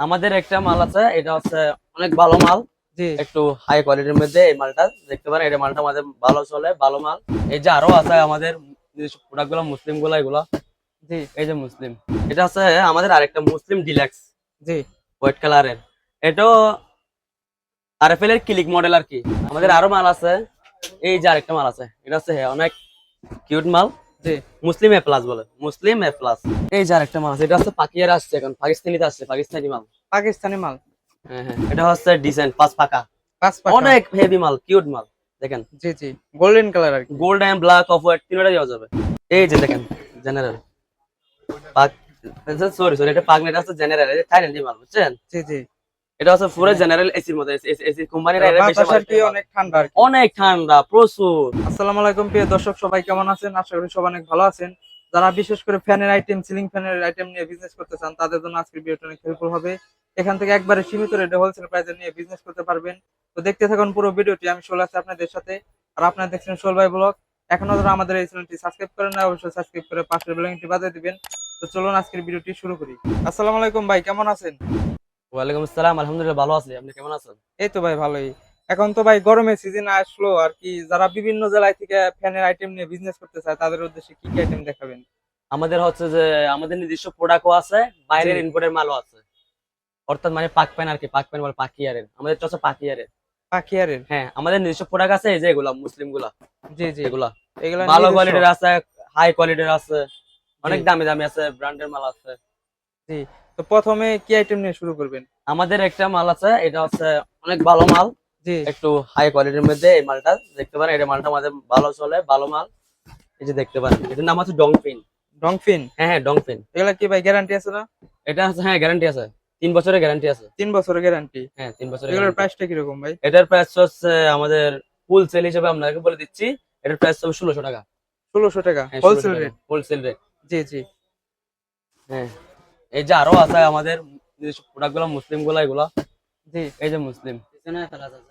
আমাদের একটা মাল আছে এটা হচ্ছে অনেক ভালো মাল। একটু হাই কোয়ালিটির মধ্যে এই মালটা দেখতে পারেন এটা মালটা আমাদের ভালো চলে ভালো মাল। এই যে আরও আছে আমাদের প্রোডাক্টগুলো মুসলিমগুলো এগুলো। জি। এই যে মুসলিম। এটা হচ্ছে আমাদের আরেকটা মুসলিম ডিলাক্স জি। হোয়াইট কালারের এটাও আরএফএল এর ক্লিক মডেল আর কি। আমাদের আরও মাল আছে। এই যে আরেকটা মাল আছে। এটা হচ্ছে হ্যাঁ, অনেক কিউট মাল। মুসলিম এ প্লাস বলে। মুসলিম এ প্লাস এই যে আরেকটা মাল আছে এটা হচ্ছে পাকিয়ার আসছে এখন পাকিস্তানিতে আসছে পাকিস্তানি মাল। পাকিস্তানি মাল। হ্যাঁ হ্যাঁ এটা হচ্ছে ডিজাইন পাঁচ পাকা পাঁচ পাকা অনেক হেভি মাল কিউট মাল দেখেন। জি জি golden colour R gold and black off white তিনটা দেওয়া যাবে। এই যে দেখেন জেনারেল পাক সরি সরি এটা পাক না, এটা হচ্ছে জেনারেল থাইল্যান্ডি মাল বুঝছেন? জি জি। এটা হচ্ছে পুরো জেনারেল এসির মধ্যে এসি কোম্পানির অনেক ঠান্ডা অনেক ঠান্ডা প্রচুর। আসসালামু আলাইকুম প্রিয় দর্শক সবাই কেমন আছেন? আশা করি সবাই অনেক ভালো আছেন। যারা বিশেষ করে ফ্যানের আইটেম সিলিং ফ্যানের আইটেম নিয়ে বিজনেস করতে চান তাদের জন্য আজকের ভিডিওটা অনেক হেল্পফুল হবে। এখান থেকে একবারে সীমিত রেটে হোলসেল প্রাইসে নিয়ে বিজনেস করতে পারবেন। তো দেখতে থাকুন পুরো ভিডিওটি আমি সোল আছি আপনাদের সাথে। আর আপনারা দেখছেন সোল ভাই ব্লগ। এখনও যারা আমাদের এই চ্যানেলটি সাবস্ক্রাইব করেন না অবশ্যই সাবস্ক্রাইব করে পাশের বেলটি বাজিয়ে দিবেন। তো চলুন আজকের ভিডিওটি শুরু করি। আসসালামু আলাইকুম ভাই কেমন আছেন? ওয়ালাইকুম আসসালাম আলহামদুলিল্লাহ ভালো আছি। আপনি কেমন আছেন? এই তো ভাই ভালোই। এখন তো ভাই গরমের সিজন আসলো আর কি যারা বিভিন্ন জেলায় থেকে ফ্যানের আইটেম নিয়ে বিজনেস করতে চায় তাদের উদ্দেশ্যে কি কি আইটেম দেখাবেন? আমাদের হচ্ছে যে আমাদের নিজস্ব প্রোডাক্টও আছে বাইরের জি। ইনপুটের মালও আছে। অর্থাৎ মানে পাক প্যান আর কি পাক প্যান বলে পাকিয়ারের আমাদের হচ্ছে পাকিয়ারের পাখিয়ারের হ্যাঁ আমাদের নিজস্ব প্রোডাক্ট আছে এই যে এগুলা মুসলিমগুলা জি জি। এগুলা। এগুলা ভালো কোয়ালিটির আছে হাই কোয়ালিটির আছে অনেক দামি দামি আছে ব্র্যান্ডের মাল আছে। তো প্রথমে কি আইটেম নিয়ে শুরু করবেন? আমাদের একটা মাল আছে এটা হচ্ছে অনেক ভালো মাল। জি। একটু হাই কোয়ালিটির মধ্যে এই মালটা দেখতে পারেন এটা মালটা আমাদের ভালো চলে ভালো মাল। এই যে দেখতে পারেন এটার নাম হচ্ছে ডংফিন। ডংফিন? হ্যাঁ হ্যাঁ ডংফিন। এগুলা কি ভাই গ্যারান্টি আছে না? এটা হচ্ছে হ্যাঁ গ্যারান্টি আছে। তিন বছরের গ্যারান্টি আছে। তিন বছরের গ্যারান্টি হ্যাঁ তিন বছরের এগুলোর। প্রাইসটা কীরকম ভাই? এটার প্রাইস হচ্ছে আমাদের ফুল সেল হিসেবে আপনাকে বলে দিচ্ছি এটার প্রাইস হবে ষোলোশো টাকা। ষোলোশো টাকা হোলসেল রেট হোলসেল রেট জি জি। হ্যাঁ। এই যে আরও আছে আমাদের প্রোডাক্টগুলো মুসলিমগুলা এগুলা। জি। এই যে মুসলিম।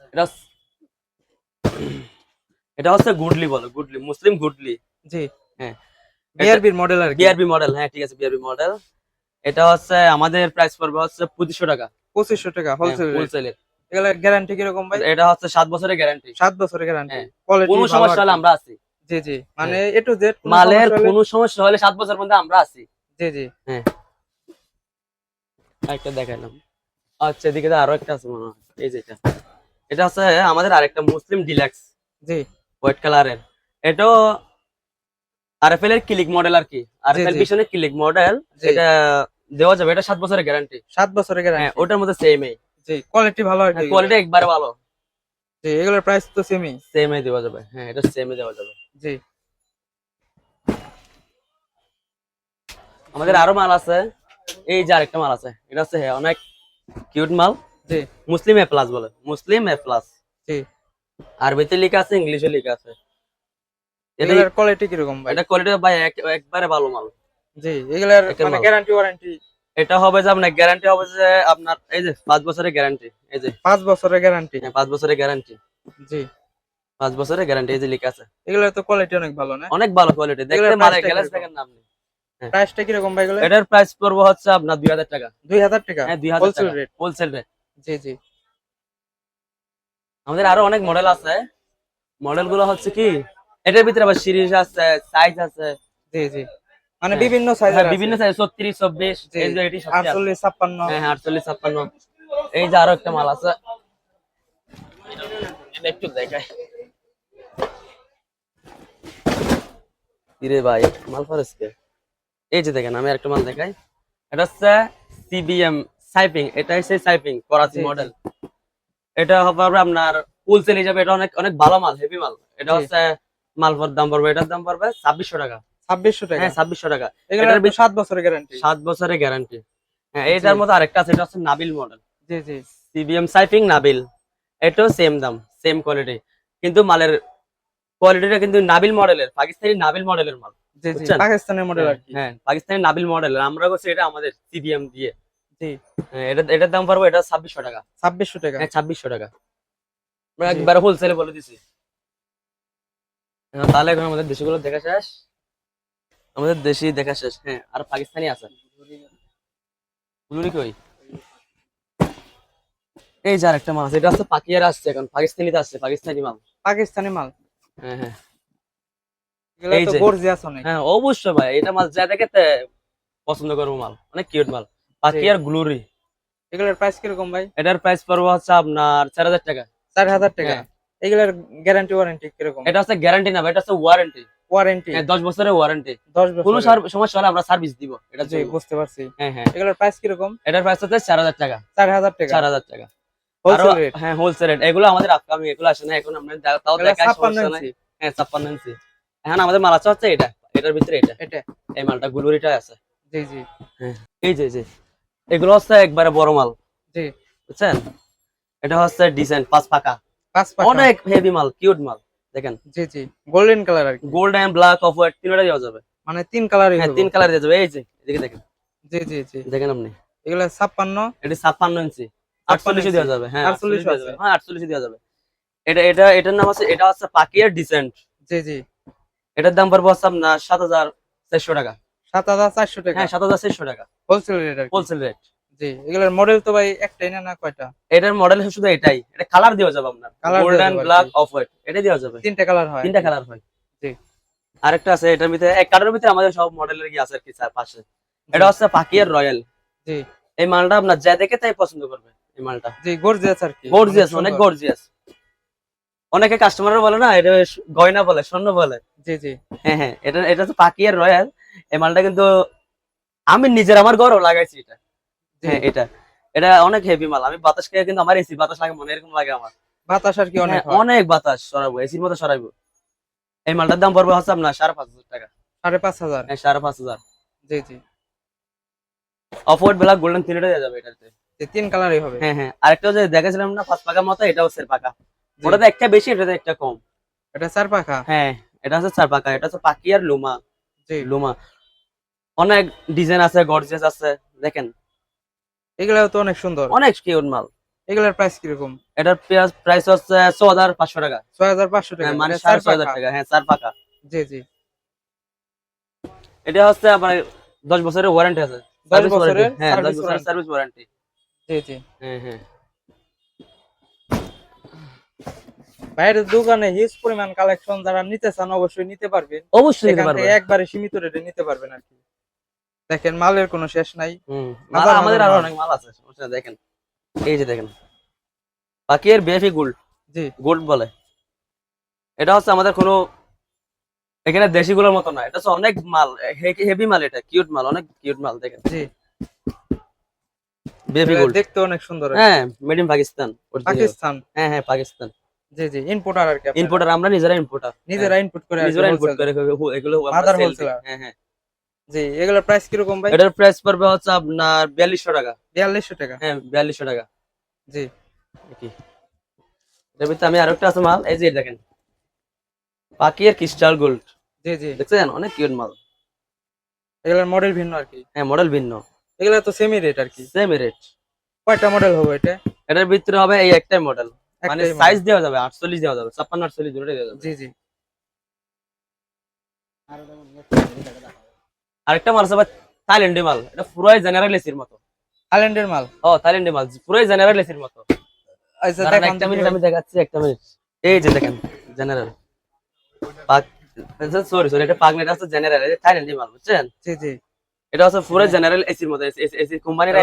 এটা হচ্ছে- এটা হচ্ছে গুডলি বলে গুডলি মুসলিম গুডলি। জি। হ্যাঁ। বিআরবির মডেল আর বিআরবি মডেল হ্যাঁ ঠিক আছে বিআরবি মডেল এটা হচ্ছে আমাদের প্রাইস পড়বে হচ্ছে পঁচিশশো টাকা। পঁচিশশো টাকা হোলসেল রেট হোলসেলের এগুলা গ্যারান্টি কীরকম ভাই? এটা হচ্ছে সাত বছরের গ্যারান্টি সাত বছরের গ্যারান্টি হ্যাঁ। কোনো সমস্যা হলে আমরা আছি জি জি। মানে এ টু জেড মালের কোনো সমস্যা হলে সাত বছর মধ্যে আমরা আছি জি জি। একটা দেখাইলাম। আচ্ছা এদিকে আরও একটা আছে মনে হয়। এই যে এটা। এটা হচ্ছে আমাদের আরেকটা মুসলিম ডিলাক্স। জি। হোয়াইট কালারের। এটাও আরএফএল এর ক্লিক মডেল আর কি। আরএফএল। ভিশনের ক্লিক মডেল। এটা দেওয়া যাবে এটা সাত বছরের গ্যারান্টি সাত বছরের গ্যারান্টি হ্যাঁ ওটার মধ্যে সেম এই। জি কোয়ালিটি ভালো কি। কোয়ালিটি একবারে ভালো। জি এগুলোর প্রাইস তো সেমই সেম এই দেওয়া যাবে। হ্যাঁ এটা সেম দেওয়া যাবে। জি। আমাদের আরও মাল আছে। এই যে আরেকটা মাল আছে এটা হচ্ছে হ্যাঁ, অনেক কিউট মাল। জি। মুসলিম এ প্লাস বলে মুসলিম এ প্লাস জি। আরবিতে লেখা আছে ইংলিশে লেখা আছে। এটা এগুলোর কোয়ালিটি কীরকম ভাই? এটা কোয়ালিটি ভাই একবারে ভালো মাল। জি এগুলোর মানে গ্যারান্টি ওয়ারেন্টি এটা হবে যে আপনার গ্যারান্টি হবে যে আপনার এই যে পাঁচ বছরের গ্যারান্টি এই যে। পাঁচ বছরের গ্যারান্টি হ্যাঁ, পাঁচ বছরের গ্যারান্টি জি। পাঁচ বছরের গ্যারান্টি এই যে লেখা আছে। এগুলোর তো কোয়ালিটি অনেক ভালো না? অনেক ভালো কোয়ালিটি দেখতে মালের গ্যালাস দেখেন না আপনি। প্রাইসটা কীরকম ভাই এগুলো? এটার প্রাইস পড়ব হচ্ছে আপনার দুই হাজার টাকা। দুই হাজার টাকা? হ্যাঁ দুই হাজার হোলসেল রেট হোলসেল রেট জি জি। আমাদের আরও অনেক মডেল আছে। মডেলগুলো হচ্ছে কি? এটার ভিতরে আবার সিরিজ আছে সাইজ আছে। জি জি। মানে হ্যাঁ। বিভিন্ন সাইজের হ্যাঁ, বিভিন্ন সাইজ ছত্রিশ চব্বিশ জি। এই যে এটি সবচেয়ে আছে। আটচল্লিশ ছাপ্পান্ন। হ্যাঁ হ্যাঁ, আটচল্লিশ ছাপ্পান্ন। এই যে আরও একটা মাল আছে। এটা একটু দেখাই। ইরে ভাই মাল ফরেস্টকে এই যে দেখেন আমি একটা মাল দেখাই। এটা হচ্ছে সিবিএম সাইপিং এটা হচ্ছে সাইপিং করাচি। মডেল এটা হবে আপনার হোলসেল হিসাবে এটা অনেক অনেক ভালো মাল হেভি মাল। এটা হচ্ছে মাল পর দাম পড়বে এটার দাম পড়বে ছাব্বিশশো টাকা। ছাব্বিশশো টাকা? হ্যাঁ ছাব্বিশশো টাকা। এটার সাত বছরের গ্যারান্টি সাত বছরের গ্যারান্টি হ্যাঁ এটার জি। মধ্যে আরেকটা আছে এটা হচ্ছে নাবিল মডেল জি জি। সিবিএম সাইফিং নাবিল। এটাও সেম দাম সেম কোয়ালিটি কিন্তু মালের কোয়ালিটিটা কিন্তু নাবিল মডেলের পাকিস্তানি নাবিল মডেলের মাল? পাকিস্তানের মডেল আর কি। হ্যাঁ পাকিস্তানি নাবিল মডেলের আমরা করছি এটা আমাদের সিবিএম দিয়ে। জি। হ্যাঁ, এটা এটার দাম পারব এটা ছাব্বিশশো টাকা। ছাব্বিশশো টাকা। হ্যাঁ ছাব্বিশশো টাকা। আমরা। একবারে হোলসেলে বলে দিছি। হ্যাঁ, তাহলে এখন আমাদের দেশগুলো দেখা শেষ? আমাদের দেশি দেখা শেষ। হ্যাঁ আর পাকিস্তানি আছে। গুলুরি কই? এই যে আরেকটা মাল আছে এটা হচ্ছে পাকিয়ার আসছে এখন। পাকিস্তানিতে আসছে পাকিস্তানি মাল। পাকিস্তানি মাল। হ্যাঁ হ্যাঁ। এই যে। গর্জিয়াস অনেক। হ্যাঁ অবশ্যই ভাই এটা মাল যা দেখে পছন্দ করব মাল অনেক কিউট মাল। পাকিয়ার গ্লোরি এগুলোর প্রাইস কীরকম ভাই? এটার প্রাইস পড়ব হচ্ছে আপনার চার হাজার টাকা। চার হাজার টাকা? হ্যাঁ। এগুলোর গ্যারান্টি ওয়ারেন্টি কীরকম? এটা হচ্ছে গ্যারান্টি না এটা হচ্ছে ওয়ারেন্টি ওয়ারেন্টি দশ বছরের ওয়ারেন্টি দশ কোনো বছর সার- সমস্যা হলে আমরা সার্ভিস দিব এটা জি বুঝতে পারছি। হ্যাঁ হ্যাঁ। এগুলোর প্রাইস কীরকম? এটার প্রাইস হচ্ছে চার হাজার টাকা। চার হাজার টাকা? চার হাজার টাকা। হোলসেল রেট হ্যাঁ হোলসেল রেট এগুলো আমাদের আপকামিং এগুলো আসে না এখন আমরা তাও দেখাই সমস্যা নাই। হ্যাঁ ইঞ্চি। এখন আমাদের মাল আছে হচ্ছে এটা এটার ভিতরে এটা। এটা। এই মালটা গুলুরিটা আছে। জি জি। এই যে এই যে। এগুলো হচ্ছে একবারে বড় মাল। জি। বুঝছেন? এটা হচ্ছে ডিসেন্ট পাঁচ পাকা পাঁচ পাকা অনেক হেভি মাল কিউট মাল দেখেন। জি জি। Golden colour R gold and black off white তিনটা দেওয়া যাবে। মানে তিন কালারই হ্যাঁ তিন কালার দেওয়া যাবে। এই যে এদিকে দেখেন। জি জি জি। দেখেন আপনি। এগুলো ছাপ্পান্ন। এটা ছাপ্পান্ন ইঞ্চি। আটচল্লিশে দেওয়া যাবে। হ্যাঁ 48 আটচল্লিশ দেওয়া যাবে। হ্যাঁ আটচল্লিশে দেওয়া যাবে। এটা এটা এটার নাম আছে এটা হচ্ছে পাকিয়ার ডিসেন্ট। জি জি। এটার দাম পড়বে আপনার সাত হাজার চারশো টাকা। সাত হাজার চারশো টাকা? হ্যাঁ সাত হাজার চারশো টাকা। হোলসেল রেট হোলসেল রেট জি এগুলোর মডেল তো ভাই একটাই না না কয়টা? এটার মডেল শুধু এটাই। এটা কালার দেওয়া যাবে আপনার। ব্ল্যাক অফ হোয়াইট এটা দেওয়া যাবে। তিনটা কালার হয় তিনটা কালার হয়। জি। আরেকটা আছে এটার ভিতরে এক কালারের ভিতরে আমাদের সব মডেলের কি আছে আর কি চার পাশে। এটা হচ্ছে পাকিয়ার রয়্যাল। জি। এই মালটা আপনার যা দেখে তাই পছন্দ করবে এই মালটা। জি গর্জিয়াস আর কি। গর্জিয়াস অনেক। গর্জিয়াস অনেকে কাস্টমার বলে না এটা গয়না বলে স্বর্ণ বলে। জি জি। হ্যাঁ হ্যাঁ এটা এটা হচ্ছে পাকিয়ার রয়্যাল। এই মালটা কিন্তু আমি নিজের আমার ঘরও লাগাইছি এটা। হ্যাঁ এটা এটা অনেক হেভি মাল। আমি বাতাস খেয়ে কিন্তু আমার এসি বাতাস লাগে মনে এরকম লাগে আমার। বাতাস আর কি অনেক হ্যাঁ, অনেক বাতাস সরাবো এসির মতো সরাইবো এই মালটার দাম পড়বে হচ্ছে আপনার সাড়ে পাঁচ হাজার টাকা। সাড়ে পাঁচ হাজার। হ্যাঁ সাড়ে পাঁচ হাজার। জি জি। অফওয়ার্ড ব্ল্যাক গোল্ডেন তিনটা দেওয়া যাবে এটাতে। তিন কালারই হবে। হ্যাঁ হ্যাঁ আরেকটা যে দেখেছিলাম না পাঁচ পাকা মতো এটাও সের পাকা। ওটাতে একটা বেশি এটাতে একটা কম। এটা চার পাখা? হ্যাঁ এটা হচ্ছে চার পাকা এটা হচ্ছে পাকি আর লুমা। জি। লুমা। অনেক ডিজাইন আছে গর্জিয়াস আছে দেখেন। এগুলাও তো অনেক সুন্দর। অনেক কিউট মাল। এগুলার প্রাইস কীরকম? এটার পেঁয়াজ প্রাইস হচ্ছে ছ হাজার পাঁচশো টাকা। ছয় হাজার পাঁচশো টাকা। হ্যাঁ, মানে সাড়ে চার ছ হাজার পাখা। টাকা। হ্যাঁ চার পাকা জি জি। এটা হচ্ছে আপনার দশ বছরের ওয়ারেন্টি আছে। দশ বছরের হ্যাঁ দশ বছরের সার্ভিস ওয়ারেন্টি জি জি। হ্যাঁ হ্যাঁ। বাইরের দোকানে হিউজ পরিমাণ কালেকশন যারা নিতে চান অবশ্যই নিতে পারবেন। অবশ্যই নিতে একবারে সীমিত রেটে নিতে পারবেন আর কি। দেখেন মালের কোনো শেষ নাই। আমাদের আরও অনেক মাল আছে দেখেন। এই যে দেখেন বাকি এর বেফি গোল্ড জি। গোল্ড বলে। এটা হচ্ছে আমাদের কোনো এখানে দেশি গুলোর মতো না এটা হচ্ছে অনেক মাল হেভি মাল এটা কিউট মাল অনেক কিউট মাল দেখেন। জি। বেবি গোল্ড দেখতে অনেক সুন্দর। হ্যাঁ মেড ইন পাকিস্তান পাকিস্তান। হ্যাঁ হ্যাঁ পাকিস্তান। জি জি আর কি ইম্পোর্টার আমরা নিজেরা ইম্পোর্টার নিজেরা ইনপুট করে নিজেরা wholesale। করে এগুলো আমরা। হ্যাঁ হ্যাঁ। জি এগুলোর প্রাইস ভাই? এটার প্রাইস পড়বে হচ্ছে আপনার বিয়াল্লিশশো টাকা। বিয়াল্লিশশো টাকা। হ্যাঁ বিয়াল্লিশশো টাকা। জি। কি এর ভিতরে আমি আরেকটা আছে মাল এই যে দেখেন। পাকি আর ক্রিস্টাল গোল্ড। জি জি। দেখছেন? অনেক কিউট মাল। এগুলোর মডেল ভিন্ন আর কি। হ্যাঁ মডেল ভিন্ন। এগুলো তো সেমি রেট আর কি। সেম রেট কয়টা মডেল হবে এটা? এটার ভিতরে হবে এই একটাই মডেল মানে সাইজ দেওয়া যাবে আটচল্লিশ দেওয়া যাবে ছাপ্পান্ন আটচল্লিশ দুটোই দেওয়া যাবে। জি জি। আরেকটা মাল আছে আবার থাইল্যান্ডি মাল এটা পুরোই জেনারেল এসির মতো। থাইল্যান্ডের মাল? ও থাইল্যান্ডি মাল পুরোই জেনারেল এসির মতো। আচ্ছা দেখান। একটা মিনিট আমি দেখাচ্ছি একটা মিনিট এই যে দেখেন জেনারেল পাক সরি সরি এটা পাক এটা হচ্ছে জেনারেল এটা থাইল্যান্ডি মাল বুঝছেন? জি জি। এটা হচ্ছে পুরো জেনারেল এসির মতো এসি কোম্পানির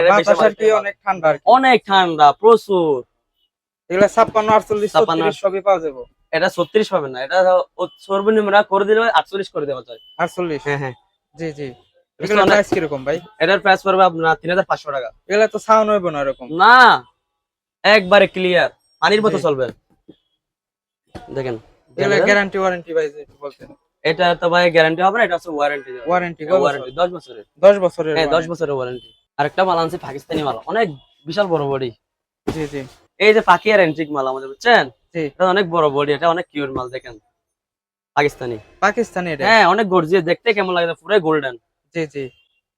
অনেক ঠান্ডা অনেক ঠান্ডা প্রচুর। এগুলো ছাপ্পান্ন আটচল্লিশ 56, সবই পাওয়া যাবে। এটা ছত্রিশ পাবেন না এটা সর্বনিম্ন করে দিলে আটচল্লিশ করে দেওয়া যায়। আটচল্লিশ? হ্যাঁ হ্যাঁ। জি জি। প্রাইস কীরকম ভাই? এটার প্রাইস পড়বে আপনার তিন হাজার পাঁচশো টাকা। এগুলো তো সাউন্ড হইব না এরকম। না একবারে ক্লিয়ার পানির মতো চলবে। দেখেন এগুলো গ্যারান্টি ওয়ারেন্টি ভাই বলতেন। এটা তো ভাই গ্যারান্টি হবে না এটা হচ্ছে ওয়ারেন্টি ওয়ারেন্টি ওয়ারেন্টি দশ বছরের। দশ বছরের হ্যাঁ দশ warranty। বছরের ওয়ারেন্টি আরেকটা মাল আনছি পাকিস্তানি মাল অনেক বিশাল বড় বডি। জি জি। এই যে পাকি আর এন্ট্রিক মাল আমাদের বুঝছেন? এটা অনেক বড় বডি এটা অনেক কিউট মাল দেখেন। পাকিস্তানি। পাকিস্তানি এটা? হ্যাঁ অনেক গর্জিয়াস দেখতে কেমন লাগে পুরো গোল্ডেন জি জি।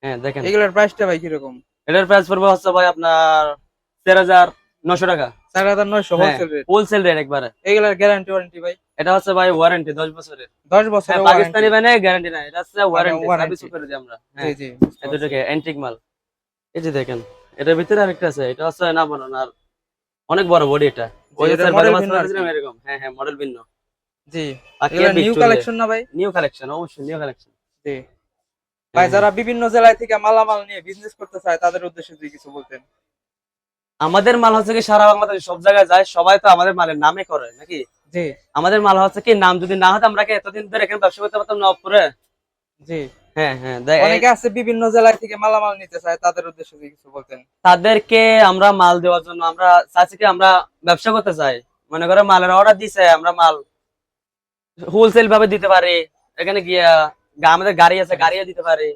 হ্যাঁ দেখেন। এগুলোর প্রাইসটা ভাই কীরকম? এটার প্রাইস পড়বে হচ্ছে ভাই আপনার চার হাজার নশো টাকা। চার হাজার নয়শো হ্যাঁ। হোলসেল রেট হোলসেল রেট একবারে। এগুলোর গ্যারান্টি ওয়ারেন্টি ভাই? এটা হচ্ছে ভাই ওয়ারেন্টি দশ বছরের। দশ বছরের হ্যাঁ পাকিস্তানি মানে গ্যারান্টি না এটা হচ্ছে ওয়ারেন্টি সার্ভিস করে দিই আমরা। জি হ্যাঁ জি এই দুটোকে অ্যান্টিক মাল। এই যে দেখেন এটার ভিতরে আরেকটা আছে এটা হচ্ছে না বানানোর অনেক বড় বডি এটা। ওই এটা ভিন্ন আর আছে এরকম। হ্যাঁ হ্যাঁ মডেল ভিন্ন। জি এগুলো নিউ কালেকশন না ভাই? নিউ কালেকশন অবশ্যই নিউ কালেকশন জি। ভাই যারা বিভিন্ন জেলায় থেকে মালামাল নিয়ে বিজনেস করতে চায় তাদের উদ্দেশ্যে যদি কিছু বলতেন। আমাদের মাল হচ্ছে কি সারা বাংলাদেশে সব জায়গায় যায় সবাই তো আমাদের মালের নামে করে নাকি? জি। আমাদের মাল হচ্ছে কি নাম যদি না হতো আমরা কি এতদিন ধরে এখানে ব্যবসা করতে পারতাম নবপুরে জি। হ্যাঁ হ্যাঁ অনেকে আছে বিভিন্ন জেলায় থেকে মালামাল নিতে চায় তাদের উদ্দেশ্যে কিছু বলতেন। তাদেরকে আমরা মাল দেওয়ার জন্য আমরা চাচ্ছি কি আমরা ব্যবসা করতে চাই। মনে করো মালের অর্ডার দিছে আমরা মাল হোলসেল ভাবে দিতে পারি। এখানে গিয়া আমাদের গাড়ি আছে গাড়িও দিতে পারি।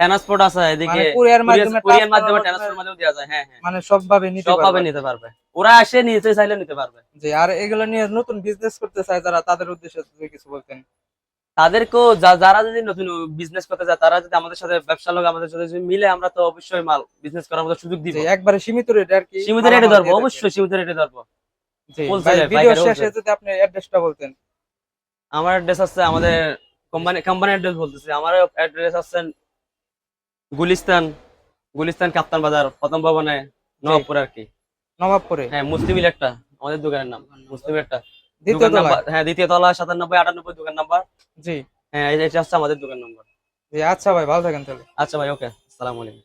ট্রান্সপোর্ট আছে এদিকে। মানে কুরিয়ার মাধ্যমে কুরিয়ার মাধ্যমে ট্রান্সপোর্ট মাধ্যমে দেওয়া যায় হ্যাঁ হ্যাঁ। মানে সব ভাবে নিতে পারবে। নিতে পারবে। ওরা নিতে চাইলে নিতে পারবে। জি আর এগুলো নিয়ে নতুন বিজনেস করতে চায় যারা তাদের উদ্দেশ্যে কিছু বলতেন। তাদেরকেও যা- যারা যদি নতুন বিজনেস করতে যায় তারা যদি আমাদের সাথে ব্যবসা লোক আমাদের সাথে মিলে আমরা তো অবশ্যই মাল বিজনেস করার মতো সুযোগ দিব। একবারে সীমিত রেট আর কি সীমিত রেটে ধরবো অবশ্যই সীমিত রেটে ধরবো। ভিডিও শেষে যদি আপনি অ্যাড্রেসটা বলতেন। আমার অ্যাড্রেস আছে আমাদের কোম্পানি কোম্পানি অ্যাড্রেস বলতেছি। আমার অ্যাড্রেস আছে গুলিস্তান গুলিস্তান কাপ্তান বাজার প্রথম ভবনে নবাবপুর আর কি। নবাবপুরে? হ্যাঁ মুসলিম আমাদের দোকানের নাম মুসলিম একটা দ্বিতীয় হ্যাঁ দ্বিতীয় তলা সাতানব্বই আটানব্বই দোকান নাম্বার। জি। হ্যাঁ এটা হচ্ছে আমাদের দোকান নাম্বার। জি আচ্ছা ভাই ভালো থাকেন তাহলে। আচ্ছা ভাই ওকে আসসালামু আলাইকুম।